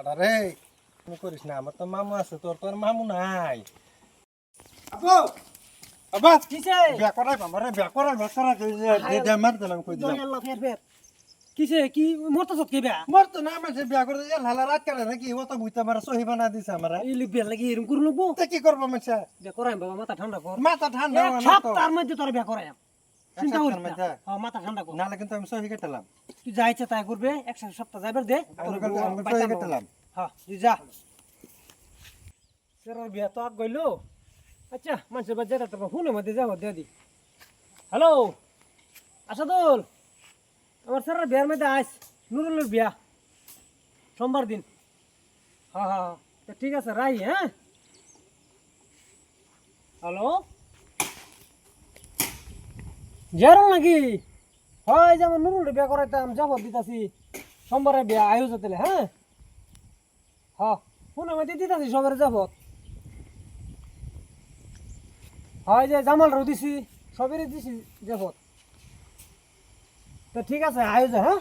আরে তুমি করিস না আমার তো মামু আছে তোর তোর মামু নাই। আবো আবার কিসে? বিয়া করাই আমারে বিয়া করাই বিয়া করাই দে দে মার দিলাম কই দিলাম। আল্লাহ ফের ফের কিসে কি মরতেছ কি বে মর তো না আমার বিয়া করে এল হালা রাত কাটে নাকি ও তো বুঝতে পারে সহি বানা দিছে আমরা ইলি বের লাগি এরকম করে লবো তে কি করব মানুষে বে করাই বাবা মাথা ঠান্ডা কর। মাথা ঠান্ডা এক সপ্তাহের মধ্যে তোর বে করাই চিন্তা করিস না। হ্যাঁ মাথা ঠান্ডা কর। নালে কিন্তু আমি সহি কেটালাম তুই যা ইচ্ছা তাই করবে এক সপ্তাহ যাইবার দে। আমি তোর কিন্তু- আমি বাচ্চা সহি নাও। হ্যাঁ তুই যা। সেরার বিয়া তো আগ গইলো। আচ্ছা মানুষের বাচ্চা যেটা তোর ফোনের মধ্যে যাব দি হ্যালো আসাদুল আমার স্যারের বিয়ার মধ্যে আইস নুরুলের বিয়া। সোমবার দিন। হ্যাঁ হ্যাঁ ঠিক আছে রাই হ্যাঁ? হ্যালো? জিয়ারুল নাকি হয় যেমন নুরুলের বিয়া করাইতাম যাব দিতাছি সোমবারে বিয়া আয়ু যেতেলে হ্যাঁ? হ্যাঁ ফোনের মধ্যে দিতাছি সবার যাবত হয় যে জামাল রো দিছি, সবেরই দিছি যাবত তো ঠিক আছে আয়োজ যা হ্যাঁ?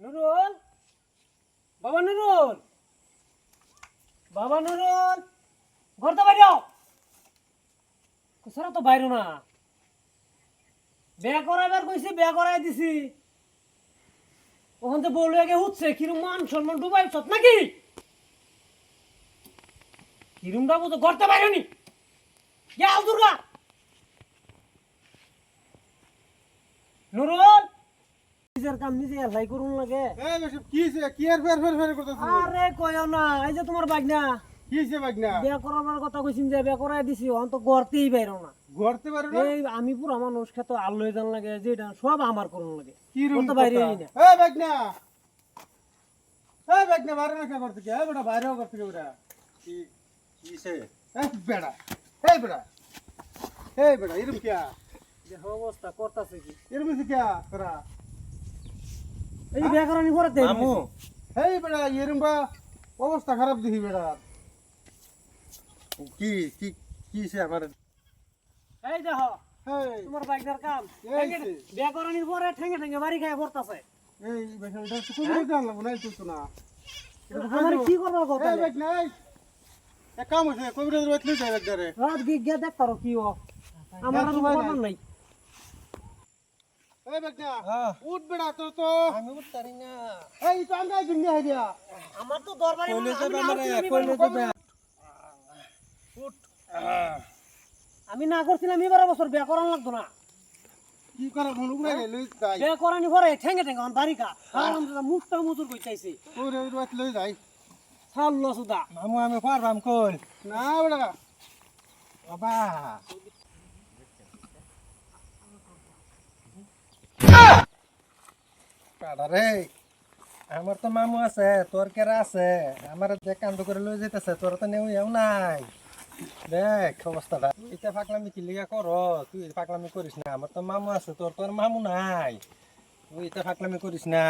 নুরুল? বাবা নুরুল? বাবা নুরুল? ঘর তো বাইরে সারা তো বাইরে না। বিয়া করাইবার কইছি বিয়া করাই দিছি। ওখান থেকে বলে আগে উঠছে কিরম মান সম্মান ডুবাই সত নাকি? কিরমটা বুঝো করতে পারেনি দুর্গা। নুরুল নিজের কাম নিজে এলাই করুন লাগে। কি কি আর ফের ফের ফের করতেছ? আরে কয়ও না এই যে তোমার বাগনা। কি হইছে বাগনা? বিয়া করাবার কথা কইছিন যে বিয়া করাই দিছি অন্ত গড়তেই বাইরো না। ঘরতে পারো না? এই আমি পুরা মানুষ খেতো আল্লই জান লাগে যেটা সব আমার করুন লাগে। কি রুম করতে বাইরে না। এই বাগনা! এই বাগনা বাইরে না কে করতে কি বেটা বাইরেও করতে কি বেটা। কি কিছে এই বেটা এই বেটা। এই বেটা এরম কিয়া? দেখো অবস্থা করতাছে কি? এরম এই এই বেটা এরম বা খারাপ দেখি বেটা। কি কি কিছে আমার? এই দেখো এই তোমার বাইকদার কাম। বিয়া করানির পরে ঠেঙ্গে ঠেঙ্গে বাড়ি খায় পড়তাছে। এই তো কোন জানলাম না তুই তো না। আমার কি করব কথা এই বাগনা এই। এক কাম হইছে কই বেটা রইত লই যায় একদারে রাত গিয়ে গিয়ে দেখ পারো কি ও। আমার আর কথা নাই। এই বাগনা উঠ বেটা তো তো। আমি উঠতারি না। এই তো হাই দিয়া আমার তো দরবারে কইলে যাবে না কইলে যাবে। আমি না করছিলাম এবারে বছর বিয়া করান লাগতো না। কি করে মন উড়ে গেল তাই বিয়া করানি পরে ঠেঙ্গে ঠেঙ্গে বাড়ি মুখটা মুচুর কই চাইছে ওই রে রইত লই যাই। সুদা মামু আমি পারবাম কই? না বেটা। বাবা। রে আমার তো মামু আছে তোর কেরা আছে? আমার যে কান্দ করে লই যেতেছে তোর তো এও নাই। দেখ অবস্থাটা এটা ফাকলামি কি লিগা কর? তুই পাকলামি করিস না। আমার তো মামু আছে, তোর তোর মামু নাই। তুই এটা পাকলামি করিস না।